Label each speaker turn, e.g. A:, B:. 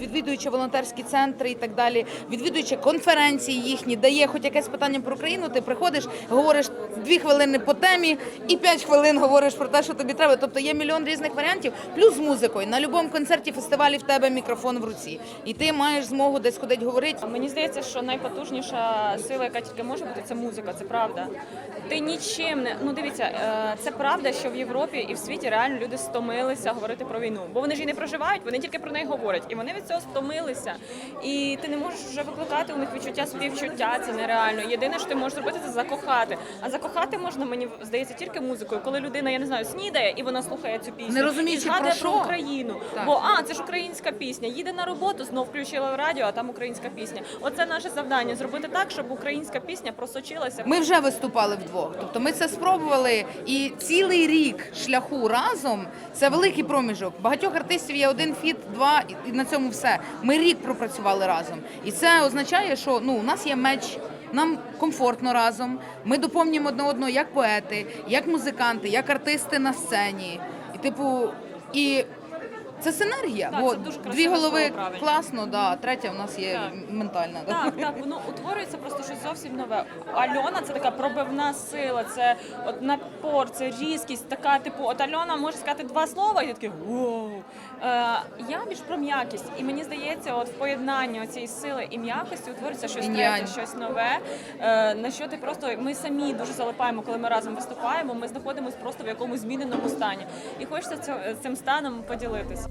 A: відвідуючи волонтерські центри і так далі, відвідуючи конференції їхні, де є хоч якесь питання про Україну, ти приходиш, говориш дві хвилини по темі і п'ять хвилин говориш про те, що тобі треба. Тобто є мільйон різних варіантів, плюс з музикою. На будь-якому концерті фестивалі в тебе мікрофон в руці, і ти маєш змогу десь ходить говорити.
B: Мені здається, що найпотужніша сила, яка тільки може бути, це музика, це правда. Ти нічим не ну дивіться, е, це правда, що в Європі і в світі реально люди стомилися говорити про війну, бо вони ж і не проживають, вони тільки про неї говорять, і вони від цього стомилися. І ти не можеш вже викликати у них відчуття співчуття. Це нереально. Єдине, що ти можеш зробити, це закохати. А закохати можна, мені здається, тільки музикою, коли людина, я не знаю, снідає і вона слухає цю пісню,
A: Не розуміючи,
B: і
A: про
B: про. Україну.
A: Так.
B: Бо а це ж українська пісня. Їде на роботу, знов включила радіо, а там українська пісня. Оце наше завдання зробити так, щоб українська пісня просочилася.
A: Ми вже виступали вдвох. Тобто ми це спробували, і цілий рік шляху разом це великий проміжок. Багатьох артистів є один фіт, два і на цьому все. Ми рік пропрацювали разом, і це означає, що ну у нас є меч. Нам комфортно разом. Ми доповнюємо одне одного як поети, як музиканти, як артисти на сцені. І типу, і це синергія.
B: Так,
A: бо
B: це дуже
A: дві голови
B: слово, правильно.
A: класно, да, третя в нас є
B: Так.
A: ментальна. да.
B: Так, так, воно утворюється просто щось зовсім нове. Альона це така пробивна сила, це от напор, це різкість, така, типу, от Альона може сказати два слова, і ти такий воу. Е, я більш про м'якість, і мені здається, от в поєднанні цієї сили і м'якості утворюється щось
A: Інь-янь.
B: третє, щось нове. Е, на що ти просто ми самі дуже залипаємо, коли ми разом виступаємо. Ми знаходимося просто в якомусь зміненому стані. І хочеться цьо- цим станом поділитися.